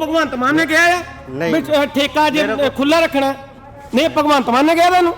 ਭਗਵੰਤ ਮਾਨ ਨੇ ਕਿਹਾ ਆ? ਨਹੀਂ। ਵੀ ਅ, ਠੇਕਾ ਜੇ ਖੁੱਲਾ ਰੱਖਣਾ ਨਹੀਂ ਭਗਵੰਤ ਮਾਨ ਨੇ ਕਿਹਾ ਤੁਹਾਨੂੰ?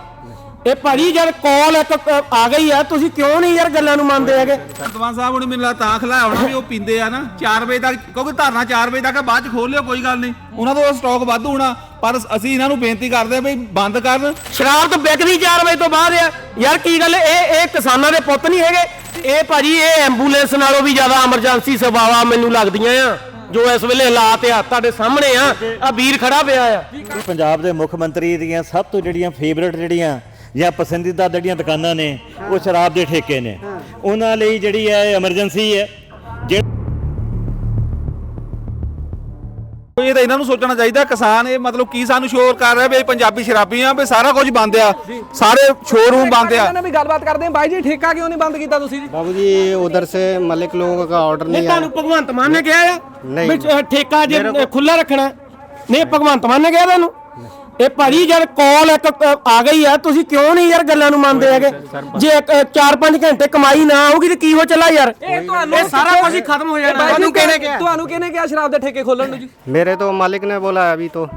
ਇਹ ਭਾਜੀ ਜਦ ਕਾਲ ਇੱਕ ਅ, ਆ ਗਈ ਆ। ਤੁਸੀਂ ਕਿਉਂ ਨਹੀਂ ਯਾਰ ਗੱਲਾਂ ਨੂੰ ਮੰਨਦੇ ਹੈਗੇ? ਸਰਪੰਚ ਸਾਹਿਬ ਹੁਣ ਮੈਨੂੰ ਲੱਗਦਾ ਤਾਂ ਖਲਾਇਆ ਹੋਣਾ ਵੀ ਉਹ ਪੀਂਦੇ ਆ ਨਾ। 4 ਵਜੇ ਤੱਕ ਕਿਉਂਕਿ ਧਰਨਾ 4 ਵਜੇ ਤੱਕ ਆ, ਬਾਅਦ ਚ ਖੋਲ ਲਿਓ ਕੋਈ ਗੱਲ ਨਹੀਂ। ਉਹਨਾਂ ਤੋਂ ਸਟਾਕ ਵਾਧੂ ਹੋਣਾ। ਪਰ ਅਸੀਂ ਇਹਨਾਂ ਨੂੰ ਬੇਨਤੀ ਕਰਦੇ ਆ ਵੀ ਬੰਦ ਕਰਨ। ਸ਼ਰਾਬ ਤਾਂ ਵਿਕਦੀ 4 ਵਜੇ ਤੋਂ ਬਾਅਦ ਆ। ਯਾਰ ਕੀ ਗੱਲ ਇਹ ਇਹ ਕਿਸਾਨਾਂ ਦੇ ਪੁੱਤ ਨਹੀਂ ਹੈਗੇ। ਇਹ ਭਾਜੀ ਇਹ ਐਂਬੂਲੈਂਸ ਨਾਲੋਂ ਵੀ ਜ਼ਿਆਦਾ ਐਮਰਜੈਂਸੀ ਸੇਵਾਵਾਂ ਮੈਨੂੰ ਲੱਗਦੀਆਂ ਆ। ਜੋ ਇਸ ਵੇਲੇ ਹਾਲਾਤ ਆ, ਤੁਹਾਡੇ ਸਾਹਮਣੇ ਆ ਆ ਵੀਰ ਖੜਾ ਪਿਆ ਆ। ਪੰਜਾਬ ਦੇ ਮੁੱਖ ਮੰਤਰੀ ਦੀਆਂ ਸਭ ਤੋਂ ਜਿਹੜੀਆਂ ਫੇਵਰੇਟ ਜਿਹੜੀਆਂ ਜਾਂ ਪਸੰਦੀਦਾ ਜਿਹੜੀਆਂ ਦੁਕਾਨਾਂ ਨੇ, ਉਹ ਸ਼ਰਾਬ ਦੇ ਠੇਕੇ ਨੇ। ਉਹਨਾਂ ਲਈ ਜਿਹੜੀ ਹੈ ਐਮਰਜੈਂਸੀ ਹੈ ਜੇ- ਇਹ ਤਾਂ ਇਹਨਾਂ ਨੂੰ ਸੋਚਣਾ ਚਾਹੀਦਾ ਕਿਸਾਨ ਇਹ ਮਤਲਬ ਕੀ ਸਾਨੂੰ ਸ਼ੋਰ ਕਰ ਰਿਹਾ ਵੀ ਅਸੀਂ ਪੰਜਾਬੀ ਸ਼ਰਾਬੀ ਆ ਵੀ ਸਾਰਾ ਕੁਝ ਬੰਦ ਆ ਸਾਰੇ ਸ਼ੋਰੂਮ ਬੰਦ ਆ ਇਹਨਾਂ ਨਾਲ ਵੀ ਗੱਲਬਾਤ ਕਰਦੇ ਹਾਂ ਬਾਈ ਜੀ ਠੇਕਾ ਕਿਉਂ ਨਹੀਂ ਬੰਦ ਕੀਤਾ ਤੁਸੀਂ ਜੀ बाबू जी उधर से मलिक लोगों का ऑर्डर ਨਹੀਂ नहीं आया ਤੁਹਾਨੂੰ ਭਗਵੰਤ ਮਾਨ ਨੇ ਕਿਹਾ ਆ ਨਹੀਂ। ਵੀ ਅ, ਠੇਕਾ ਜੇ ਖੁੱਲਾ ਰੱਖਣਾ ਨਹੀਂ ਭਗਵੰਤ ਮਾਨ ਨੇ ਕਿਹਾ ਤੁਹਾਨੂੰ ਇਹ ਭਾਜੀ ਜਦ ਕਾਲ ਇੱਕ ਅ, ਆ ਗਈ ਆ ਤੁਸੀਂ ਕਿਉਂ ਨਹੀਂ ਯਾਰ ਗੱਲਾਂ ਨੂੰ ਮੰਨਦੇ ਹੈਗੇ ਜੇ 4-5 ਘੰਟੇ ਕਮਾਈ ਨਾ ਆਊਗੀ ਤੇ ਕੀ ਹੋ ਚੱਲਾ ਯਾਰ ਇਹ ਤੁਹਾਨੂੰ ਇਹ ਸਾਰਾ ਕੁਝ ਹੀ ਖਤਮ ਹੋ ਜਾਣਾ ਤੁਹਾਨੂੰ ਕਿਹਨੇ ਕਿਹਾ ਤੁਹਾਨੂੰ ਕਿਹਨੇ ਕਿਹਾ ਸ਼ਰਾਬ ਦੇ ਠੇਕੇ ਖੋਲਣ ਨੂੰ ਜੀ मेरे तो मालिक ने बोला है अभी तो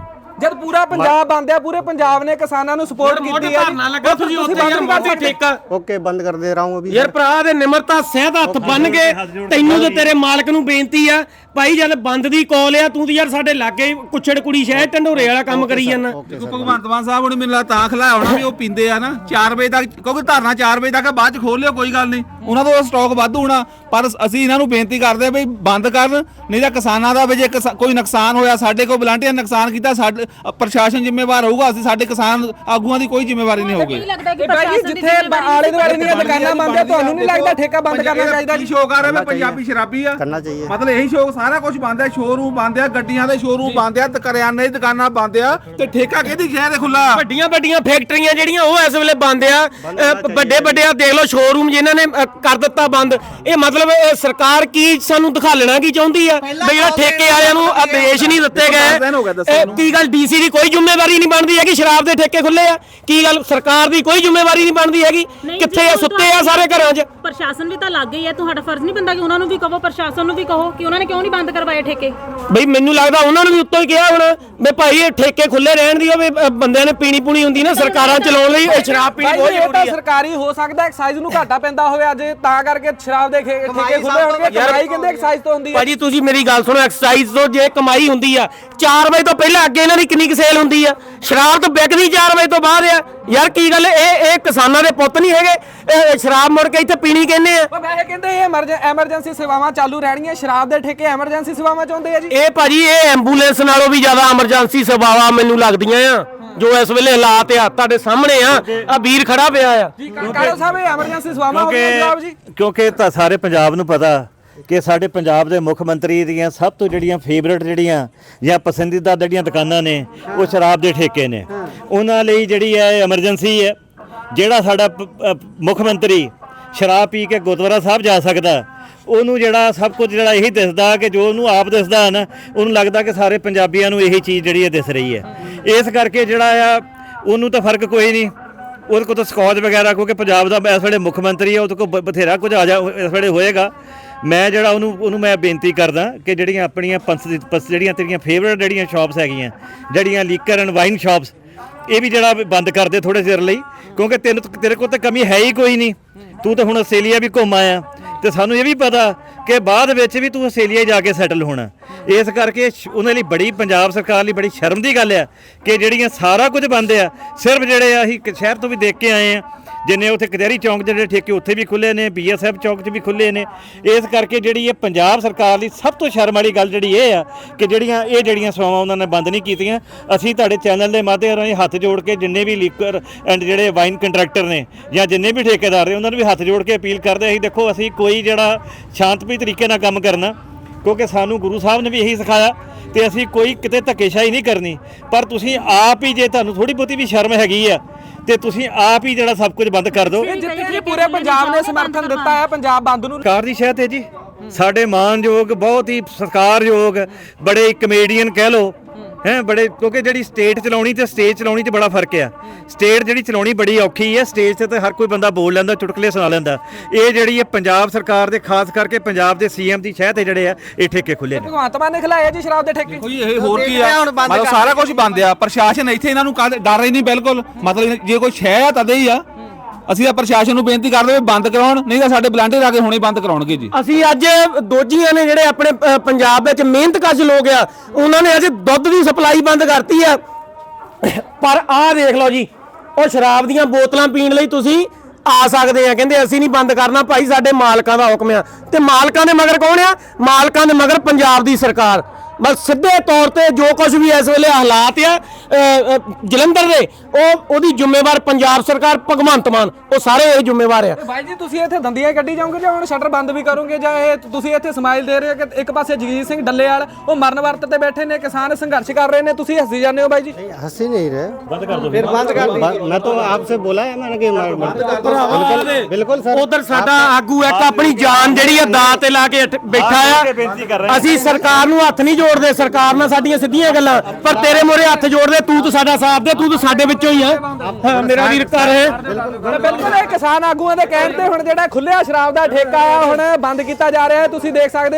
ਜਦ ਪੂਰਾ ਪੰਜਾਬ ਬੰਦ ਆ ਪੂਰੇ ਪੰਜਾਬ ਨੇ ਕਿਸਾਨਾਂ ਨੂੰ ਸਪੋਰਟ ਕੀਤੀ ਆ ਧਰਨਾ ਤੁਸੀਂ ਉੱਥੇ ਯਾਰ ਮੋਢੇ ਠੇਕਾ। ਓਕੇ ਬੰਦ ਕਰ ਦੇ ਰਹਾ ਹਾਂ ਅਭੀ। ਯਾਰ ਭਰਾ ਦੇ ਨਿਮਰਤਾ ਸਹਿ ਹੱਥ ਬੰਨ ਕੇ ਤੈਨੂੰ ਤੇ ਤੇਰੇ ਮਾਲਕ ਨੂੰ ਬੇਨਤੀ ਆ ਭਾਈ ਜਦ ਬੰਦ ਦੀ ਕਾਲ ਆ ਤੂੰ ਤੇ ਯਾਰ ਸਾਡੇ ਲਾਗੇ ਕੁਛੜ ਕੁੜੀ ਸ਼ਹਿਰ ਢੰਡੋਰੇ ਵਾਲਾ ਕੰਮ ਕਰੀ ਜਾਂਦਾ। ਦੇਖੋ ਭਗਵੰਤ ਮਾਨ ਸਾਹਿਬ ਹੁਣ ਮੈਨੂੰ ਤਾਂ ਖਲਾਇਆ ਹੋਣਾ ਵੀ ਉਹ ਪੀਂਦੇ ਆ ਨਾ। 4 ਵਜੇ ਤੱਕ ਕਿਉਂਕਿ ਧਰਨਾ 4 ਵਜੇ ਤੱਕ ਬਾਅਦ ਚ ਖੋਲ ਲਿਓ ਕੋਈ ਗੱਲ ਨਹੀਂ। ਉਹਨਾਂ ਦਾ ਸਟਾਕ ਵੱਧ ਹੋਣਾ ਪਰ ਅਸੀਂ ਇਹਨਾਂ ਨੂੰ ਬੇਨਤੀ ਕਰਦੇ ਆ ਬਈ ਬੰਦ ਕਰਨ ਨਹੀਂ ਤਾਂ ਕਿਸਾਨਾਂ ਦਾ ਵੀ ਕੋਈ ਨੁਕਸਾਨ ਹੋਇਆ ਸਾਡੇ ਕੋਲ ਵਲੰਟੀਅਰ ਨੁਕਸਾਨ ਕੀਤਾ ਸਾਡੇ ਪ੍ਰਸ਼ਾਸਨ ਜ਼ਿੰਮੇਵਾਰ ਹੋਊਗਾ ਅਸੀਂ ਸਾਡੇ ਕਿਸਾਨ ਆਗੂਆਂ ਦੀ ਕੋਈ ਜ਼ਿੰਮੇਵਾਰੀ ਨਹੀਂ ਹੋਊਗੀ। ਭਾਈ ਪ੍ਰਸ਼ਾਸਨ ਜਿੱਥੇ ਆਲੇ ਦੁਆਲੇ ਦੀਆਂ ਦੁਕਾਨਾਂ ਬੰਦ ਆ ਤੁਹਾਨੂੰ ਨਹੀਂ ਲੱਗਦਾ ਠੇਕਾ ਬੰਦ ਕਰਨਾ ਚਾਹੀਦਾ ਜੀ? ਸ਼ੋਅ ਕਰ ਰਿਹਾ ਮੈਂ ਪੰਜਾਬੀ ਸ਼ਰਾਬੀ ਆ। ਮਤਲਬ ਇਹੀ ਸ਼ੋਅ ਸਾਰਾ ਕੁਝ ਬੰਦ ਆ ਸ਼ੋਰੂਮ ਬੰਦ ਆ ਗੱਡੀਆਂ ਦੇ ਸ਼ੋਰੂਮ ਬੰਦ ਆ ਤੇ ਕਰਿਆਨੇ ਦੁਕਾਨਾਂ ਬੰਦ ਆ ਤੇ ਠੇਕਾ ਕਿਹਦੀ ਸ਼ਹਿਰ ਹੈ ਖੁੱਲਾ ਵੱਡੀਆਂ ਵੱਡੀਆਂ ਫੈਕਟਰੀਆਂ ਜਿਹੜੀਆਂ ਉਹ ਇਸ ਵੇਲੇ ਬੰਦ ਆ। ਵੱਡੇ ਵੱਡੇ ਆ ਦੇਖ ਲਓ ਸ਼ੋਰੂਮ ਜਿਨ੍ਹਾਂ ਨੇ ਕਰ ਦਿੱਤਾ ਬੰਦ। ਇਹ ਮਤਲਬ ਸਰਕਾਰ ਕੀ ਸਾਨੂੰ ਦਿਖਾ ਲੈਣਾ ਕੀ ਚਾਹੁੰਦੀ ਆ? ਵੀ ਜਿਹੜਾ ਠੇਕੇ ਵਾਲਿਆਂ ਨੂੰ ਆਦੇਸ਼ ਨਹੀਂ ਦਿੱਤੇ ਗਏ। ਇਹ ਕੀ ਗੱਲ ਡੀਸੀ ਦੀ ਕੋਈ ਜ਼ਿੰਮੇਵਾਰੀ ਨਹੀਂ ਬਣਦੀ ਹੈਗੀ ਸ਼ਰਾਬ ਦੇ ਠੇਕੇ ਖੁੱਲੇ ਆ। ਕੀ ਗੱਲ ਸਰਕਾਰ ਦੀ ਕੋਈ ਜ਼ਿੰਮੇਵਾਰੀ ਨਹੀਂ ਬਣਦੀ ਹੈਗੀ? ਕਿੱਥੇ ਆ ਸੁੱਤੇ ਆ ਸਾਰੇ ਘਰਾਂ 'ਚ? ਪ੍ਰਸ਼ਾਸਨ ਵੀ ਤਾਂ ਲੱਗ ਗਈ ਹੈ ਤੁਹਾਡਾ ਫਰਜ਼ ਨਹੀਂ ਬੰਦਾ ਕਿ ਉਹਨਾਂ ਨੂੰ ਵੀ ਕਹੋ ਪ੍ਰਸ਼ਾਸਨ ਨੂੰ ਵੀ ਕਹੋ ਕਿ ਉਹਨਾਂ ਨੇ ਕਿਉਂ ਨਹੀਂ ਬੰਦ ਕਰਵਾਏ ਠੇਕੇ? ਬਈ ਮੈਨੂੰ ਲੱਗਦਾ ਉਹਨਾਂ ਨੂੰ ਵੀ ਉੱਤੋਂ ਹੀ ਕਿਹਾ ਹੋਣਾ ਵੀ ਭਾਈ ਇਹ ਠੇਕੇ ਖੁੱਲੇ ਰਹਿਣ ਦੀ ਹੋਵੇ ਅ, ਬੰਦਿਆਂ ਨੇ ਪੀਣੀ ਪੂਣੀ ਹੁੰਦੀ ਨਾ ਸਰਕਾਰਾਂ ਚਲਾਉਣ ਲਈ ਇਹ ਸ਼ਰਾਬ ਪੀਣੀ ਬਹੁਤ ਜੀ, ਇਹ ਤਾਂ ਆ। ਸਰਕਾਰੀ ਹੋ ਸਕਦਾ ਐਕਸਾਈਜ਼ ਨੂੰ ਘਾਟਾ ਪੈਂਦਾ ਹੋਵੇ ਅੱਜ ਤਾਂ ਕਰਕੇ ਸ਼ਰਾਬ ਦੇ ਖੇ- ਠੇਕੇ ਖੁੱਲੇ ਹੋਣਗੇ ਕਮਾਈ ਕਹਿੰਦੇ ਐਕਸਾਈਜ਼ ਤੋਂ ਹੁੰਦੀ ਹੈ ਭਾਜੀ ਤੁਸੀਂ ਮੇਰੀ ਗੱਲ ਸੁਣੋ ਐਕਸਰਸਾਈਜ਼ ਤੋਂ ਜੇ ਕਮਾਈ ਹੁੰਦੀ ਆ 4 ਵਜੇ ਤੋਂ ਪਹਿਲਾਂ ਅੱਗੇ ਇਹਨਾਂ ਦੀ ਕਿੰਨੀ ਕੁ ਸੇਲ ਹੁੰਦੀ ਆ? ਸ਼ਰਾਬ ਤਾਂ ਵਿਕਦੀ 4 ਵਜੇ ਤੋਂ ਬਾਅਦ ਆ। ਯਾਰ ਕੀ ਗੱਲ ਇਹ ਇਹ ਕਿਸਾਨਾਂ ਦੇ ਪੁੱਤ ਨਹੀਂ ਹੈਗੇ। ਇਹ ਸ਼ਰਾਬ ਮੁੜ ਕੇ ਇੱਥੇ ਪੀਣੀ ਕਹਿੰਦੇ ਆ? ਉਹ ਵੈਸੇ ਕਹਿੰਦੇ ਇਹ ਐਮਰਜੈਂਸੀ ਸੇਵਾਵਾਂ ਚਾਲੂ ਰਹਿਣਗੀਆਂ ਸ਼ਰਾਬ ਦੇ ਠੇਕੇ ਐਮਰਜੈਂਸੀ ਸੇਵਾਵਾਂ ਚਾਹੁੰਦੇ ਆ ਜੀ? ਇਹ ਭਾਜੀ ਇਹ ਐਂਬੂਲੈਂਸ ਨਾਲੋਂ ਵੀ ਜ਼ਿਆਦਾ ਐਮਰਜੈਂਸੀ ਸੇਵਾਵਾਂ ਮੈਨੂੰ ਲੱਗਦੀਆਂ ਆ। ਜੋ ਇਸ ਵੇਲੇ ਹਾਲਾਤ ਆ ਤੁਹਾਡੇ ਸਾਹਮਣੇ ਆ ਆ ਵੀਰ ਖੜਾ ਪਿਆ ਆ। ਜੀ ਕਾਰੋ ਸਾਹਿਬ ਇਹ ਐਮਰਜੈਂਸੀ ਸੇਵਾਵਾਂ ਹੋ ਗਈਆਂ ਜਨਾਬ ਜੀ? ਕਿਉਂਕਿ ਕਿਉਂਕਿ ਤਾਂ ਸਾਰੇ ਪੰਜਾਬ ਨੂੰ ਪਤਾ ਕਿ ਸਾਡੇ ਪੰਜਾਬ ਦੇ ਮੁੱਖ ਮੰਤਰੀ ਦੀਆਂ ਸਭ ਤੋਂ ਜਿਹੜੀਆਂ ਫੇਵਰਟ ਜਿਹੜੀਆਂ ਜਾਂ ਪਸੰਦੀਦਾ ਜਿਹੜੀਆਂ ਦੁਕਾਨਾਂ ਨੇ ਉਹ ਸ਼ਰਾਬ ਦੇ ਠੇਕੇ ਨੇ। ਉਹਨਾਂ ਲਈ ਜਿਹੜੀ ਹੈ ਐਮਰਜੈਂਸੀ ਹੈ ਜਿਹੜਾ ਸਾਡਾ ਪ- ਅ, ਮੁੱਖ ਮੰਤਰੀ ਸ਼ਰਾਬ ਪੀ ਕੇ ਗੁਰਦੁਆਰਾ ਸਾਹਿਬ ਜਾ ਸਕਦਾ। ਉਹਨੂੰ ਜਿਹੜਾ ਸਭ ਕੁਝ ਜਿਹੜਾ ਇਹੀ ਦਿਸਦਾ ਕਿ ਜੋ ਉਹਨੂੰ ਆਪ ਦਿਸਦਾ ਨਾ, ਉਹਨੂੰ ਲੱਗਦਾ ਕਿ ਸਾਰੇ ਪੰਜਾਬੀਆਂ ਨੂੰ ਇਹੀ ਚੀਜ਼ ਜਿਹੜੀ ਹੈ ਦਿਸ ਰਹੀ ਹੈ। ਇਸ ਕਰਕੇ ਜਿਹੜਾ ਆ, ਉਹਨੂੰ ਤਾਂ ਫ਼ਰਕ ਕੋਈ ਨਹੀਂ। ਉਹਦੇ ਕੋਲ ਤਾਂ ਸਕੌਚ ਵਗੈਰਾ, ਕਿਉਂਕਿ ਪੰਜਾਬ ਦਾ ਇਸ ਵੇਲੇ ਮੁੱਖ ਮੰਤਰੀ ਹੈ ਉਹਦੇ ਕੋਲ ਬਥੇਰਾ ਕੁਝ ਆ ਜਾ, ਇਸ ਵੇਲੇ ਹੋਏਗਾ। ਮੈਂ ਜਿਹੜਾ ਉਹਨੂੰ ਉਹਨੂੰ ਮੈਂ ਬੇਨਤੀ ਕਰਦਾ ਕਿ ਜਿਹੜੀਆਂ ਆਪਣੀਆਂ ਪੰਸ ਪੰਸ ਜਿਹੜੀਆਂ ਤੇਰੀਆਂ ਫੇਵਰਟ ਜਿਹੜੀਆਂ ਸ਼ਾਪਸ ਹੈਗੀਆਂ, ਜਿਹੜੀਆਂ ਲੀਕਰ ਐਂਡ ਵਾਈਨ ਸ਼ਾਪਸ ਇਹ ਵੀ ਜਿਹੜਾ ਬੰਦ ਕਰ ਦੇ ਥੋੜੇ ਚਿਰ ਲਈ, ਕਿਉਂਕਿ ਤੈਨੂੰ, ਤੇਰੇ ਕੋਲ ਤਾਂ ਕਮੀ ਹੈ ਹੀ ਕੋਈ ਨਹੀਂ। ਤੂੰ ਤਾਂ ਹੁਣ ਆਸਟ੍ਰੇਲੀਆ ਵੀ ਘੁੰਮ ਆਇਆ ਤੇ ਸਾਨੂੰ ਇਹ ਵੀ ਪਤਾ ਕਿ ਬਾਅਦ ਵਿੱਚ ਵੀ ਤੂੰ ਆਸਟ੍ਰੇਲੀਆ ਜਾ ਕੇ ਸੈਟਲ ਹੋਣਾ। ਇਸ ਕਰਕੇ ਉਹਨਾਂ ਲਈ ਬੜੀ ਪੰਜਾਬ ਸਰਕਾਰ ਲਈ ਬੜੀ ਸ਼ਰਮ ਦੀ ਗੱਲ ਆ ਕਿ ਜਿਹੜੀਆਂ ਸਾਰਾ ਕੁਝ ਬੰਦ ਆ, ਸਿਰਫ ਜਿਹੜੇ ਆ ਅਸੀਂ ਸ਼ਹਿਰ ਤੋਂ ਵੀ ਦੇਖ ਕੇ ਆਏ ਆ ਜਿੰਨੇ ਉੱਥੇ ਕਚਹਿਰੀ ਚੌਂਕ ਜਿਹੜੇ ਠੇਕੇ ਉੱਥੇ ਵੀ ਖੁੱਲੇ ਨੇ, ਬੀਐਸਐਫ ਚੌਂਕ 'ਚ ਵੀ ਖੁੱਲੇ ਨੇ। ਇਸ ਕਰਕੇ ਜਿਹੜੀ ਇਹ ਪੰਜਾਬ ਸਰਕਾਰ ਲਈ ਸਭ ਤੋਂ ਸ਼ਰਮ ਵਾਲੀ ਗੱਲ ਜਿਹੜੀ ਇਹ ਆ ਕਿ ਜਿਹੜੀਆਂ ਇਹ ਜਿਹੜੀਆਂ ਸੇਵਾਵਾਂ ਉਹਨਾਂ ਨੇ ਬੰਦ ਨਹੀਂ ਕੀਤੀਆਂ। ਅਸੀਂ ਤੁਹਾਡੇ ਚੈਨਲ ਦੇ ਮਾਧਿਅਮ ਰਾਹੀਂ ਹੱਥ ਜੋੜ ਕੇ ਜਿੰਨੇ ਵੀ ਲੀਕਰ ਐਂਡ ਜਿਹੜੇ ਵਾਈਨ ਕੰਟਰੈਕਟਰ ਨੇ ਜਾਂ ਜਿੰਨੇ ਵੀ ਠੇਕੇਦਾਰ ਨੇ ਉਹਨਾਂ ਨੂੰ ਵੀ ਹੱਥ ਜੋੜ ਕੇ ਅਪੀਲ ਕਰਦੇ ਅਸੀਂ ਦੇਖੋ ਅਸੀਂ ਕੋਈ ਜਿਹੜਾ ਸ਼ਾਂਤਮਈ ਤਰੀਕੇ ਨਾਲ ਕੰਮ ਕਰਨਾ, ਕਿਉਂਕਿ ਸਾਨੂੰ ਗੁਰੂ ਸਾਹਿਬ ਨੇ ਵੀ ਇਹੀ ਸਿਖਾਇਆ ਤੇ ਅਸੀਂ ਕੋਈ ਕਿਤੇ ਧੱਕੇਸ਼ਾਹੀ ਨਹੀਂ ਕਰਨੀ। ਪਰ ਤੁਸੀਂ ਆਪ ਹੀ ਜੇ ਤੁਹਾਨੂੰ ਥੋੜੀ ਬਹੁਤੀ ਵੀ ਸ਼ਰਮ ਹੈਗੀ ਆ ਤੇ ਤੁਸੀਂ ਆਪ ਹੀ ਜਿਹੜਾ ਸਭ ਕੁਝ ਬੰਦ ਕਰ ਦਿਓ। ਇਹ ਜਿੱਥੇ ਜੀ ਪੂਰੇ ਪੰਜਾਬ ਨੇ ਸਮਰਥਨ ਦਿੱਤਾ ਹੈ ਪੰਜਾਬ ਬੰਦ ਨੂੰ। ਸਰਕਾਰ ਦੀ ਸ਼ਹਿਤ ਹੈ ਜੀ। ਸਾਡੇ ਮਾਨਯੋਗ ਬਹੁਤ ਹੀ ਸਤਿਕਾਰਯੋਗ ਬੜੇ ਕਮੇਡੀਅਨ ਕਹਿ ਲੋ ਹੈ ਬੜੇ ਕਿਉਂਕਿ ਜਿਹੜੀ ਸਟੇਟ ਚਲਾਉਣੀ ਤੇ ਸਟੇਜ ਚਲਾਉਣੀ 'ਚ ਬੜਾ ਫ਼ਰਕ ਆ। ਸਟੇਟ ਜਿਹੜੀ ਚਲਾਉਣੀ ਬੜੀ ਔਖੀ ਹੈ ਸਟੇਜ ਤੇ ਤਾਂ ਹਰ ਕੋਈ ਬੰਦਾ ਬੋਲ ਲੈਂਦਾ ਚੁਟਕਲੇ ਸੁਣਾ ਲੈਂਦਾ। ਇਹ ਜਿਹੜੀ ਹੈ ਪੰਜਾਬ ਸਰਕਾਰ ਦੇ ਖਾਸ ਕਰਕੇ ਪੰਜਾਬ ਦੇ ਸੀਐਮ ਦੀ ਸ਼ਹਿ ਤੇ ਜਿਹੜੇ ਆ ਇਹ ਠੇਕੇ ਖੁੱਲੇ ਨੇ। ਭਗਵੰਤ ਮਾਨ ਨੇ ਖਿਲਾਇਆ ਜੀ ਸ਼ਰਾਬ ਦੇ ਠੇਕੇ। ਕੋਈ ਇਹ ਹੋਰ ਕੀ ਆ? ਮਤਲਬ ਸਾਰਾ ਕੁਝ ਬੰਦ ਆ। ਪ੍ਰਸ਼ਾਸਨ ਇੱਥੇ ਇਹਨਾਂ ਨੂੰ ਡਰ ਹੀ ਨਹੀਂ ਬਿਲਕੁਲ। ਮਤਲਬ ਜੇ ਕੋਈ ਸ਼ੈ ਆ ਤਦੇ ਹੀ ਆ। ਅਸੀਂ ਤਾਂ ਪ੍ਰਸ਼ਾਸਨ ਨੂੰ ਬੇਨਤੀ ਕਰਦੇ ਵੀ ਬੰਦ ਕਰਾਉਣ ਨਹੀਂ ਤਾਂ ਸਾਡੇ ਬਲਾਂਡੇ ਲਾ ਕੇ ਹੁਣੇ ਬੰਦ ਕਰਾਉਣਗੇ ਜੀ। ਅਸੀਂ ਅੱਜ ਦੋਜੀਆਂ ਨੇ ਜਿਹੜੇ ਆਪਣੇ ਅ, ਪੰਜਾਬ ਵਿੱਚ ਮਿਹਨਤਕਸ਼ ਲੋਕ ਆ ਉਹਨਾਂ ਨੇ ਅੱਜ ਦੁੱਧ ਦੀ ਸਪਲਾਈ ਬੰਦ ਕਰਤੀ ਆ। ਪਰ ਆਹ ਦੇਖ ਲਓ ਜੀ ਉਹ ਸ਼ਰਾਬ ਦੀਆਂ ਬੋਤਲਾਂ ਪੀਣ ਲਈ ਤੁਸੀਂ ਆ ਸਕਦੇ ਆ ਕਹਿੰਦੇ ਅਸੀਂ ਨਹੀਂ ਬੰਦ ਕਰਨਾ ਭਾਈ ਸਾਡੇ ਮਾਲਕਾਂ ਦਾ ਹੁਕਮ ਆ। ਤੇ ਮਾਲਕਾਂ ਦੇ ਮਗਰ ਕੌਣ ਆ? ਮਾਲਕਾਂ ਦੇ ਮਗਰ ਪੰਜਾਬ ਦੀ ਸਰਕਾਰ। ਬਸ ਸਿੱਧੇ ਤੌਰ ਤੇ ਜੋ ਕੁਝ ਵੀ ਇਸ ਵੇਲੇ ਹਾਲਾਤ ਆ ਅ, ਅ, ਜਲੰਧਰ ਦੇ ਉਹ ਉਹਦੀ ਜ਼ਿੰਮੇਵਾਰ ਪੰਜਾਬ ਸਰਕਾਰ ਭਗਵੰਤ ਮਾਨ ਉਹ ਸਾਰੇ ਇਹ ਜ਼ਿੰਮੇਵਾਰ ਆ ਭਾਈ ਜੀ ਤੁਸੀਂ ਇੱਥੇ ਦੰਦੀਆਂ ਕੱਢੀ ਜਾਓਗੇ ਜਾਂ ਹੁਣ ਸ਼ਟਰ ਬੰਦ ਵੀ ਕਰੋਗੇ ਜਾਂ ਇਹ ਤੁਸੀਂ ਇੱਥੇ ਸਮਾਈਲ ਦੇ ਰਹੇ ਹੋ ਕਿ ਇੱਕ ਪਾਸੇ ਜਗਜੀਤ ਸਿੰਘ ਡੱਲੇਵਾਲ ਉਹ ਮਰਨ ਵਰਤ ਤੇ ਬੈਠੇ ਨੇ ਕਿਸਾਨ ਸੰਘਰਸ਼ ਕਰ ਰਹੇ ਨੇ ਤੁਸੀਂ ਹੱਸੀ ਜਾਂਦੇ ਹੋ ਬਾਈ ਜੀ हंसी नहीं रहे बंद कर दो फिर बंद कर दी मैं तो आपसे बोला है मैंने कि बिल्कुल बिल्कुल सर ਉਧਰ ਸਾਡਾ ਆਗੂ ਇੱਕ ਆਪਣੀ ਜਾਨ ਜਿਹੜੀ ਆ ਦਾਅ ਤੇ ਲਾ ਕੇ ਇੱਥੇ ਬੈਠਾ ਕੇ ਬੇਨਤੀ ਕਰ ਰਹੇ ਆ ਹਾਂ। ਅਸੀਂ ਸਰਕਾਰ ਨੂੰ ਹੱਥ ਨਹੀਂ ਜੋੜਦੇ ਸਰਕਾਰ ਨਾਲ ਸਾਡੀਆਂ ਸਿੱਧੀਆਂ ਗੱਲਾਂ, ਪਰ ਤੇਰੇ ਮੋਰੇ ਹੱਥ ਜੋੜਦੇ, ਤੂੰ ਤਾਂ ਸਾਡਾ ਸਾਥ ਦੇ, ਤੂੰ ਤਾਂ ਸਾਡੇ ਵਿੱਚੋਂ ਹੀ ਆ। ਮੇਰਾ ਵੀਰ ਕਰ ਹੈ। ਬਿਲਕੁਲ ਇਹ ਕਿਸਾਨ ਆਗੂਆਂ ਦੇ ਕਹਿਣ ਤੇ ਹੁਣ ਜਿਹੜਾ ਖੁੱਲਿਆ ਸ਼ਰਾਬ ਦਾ ਠੇਕਾ ਆ, ਹੁਣ ਬੰਦ ਕੀਤਾ ਜਾ ਰਿਹਾ ਤੁਸੀਂ ਦੇਖ ਸਕਦੇ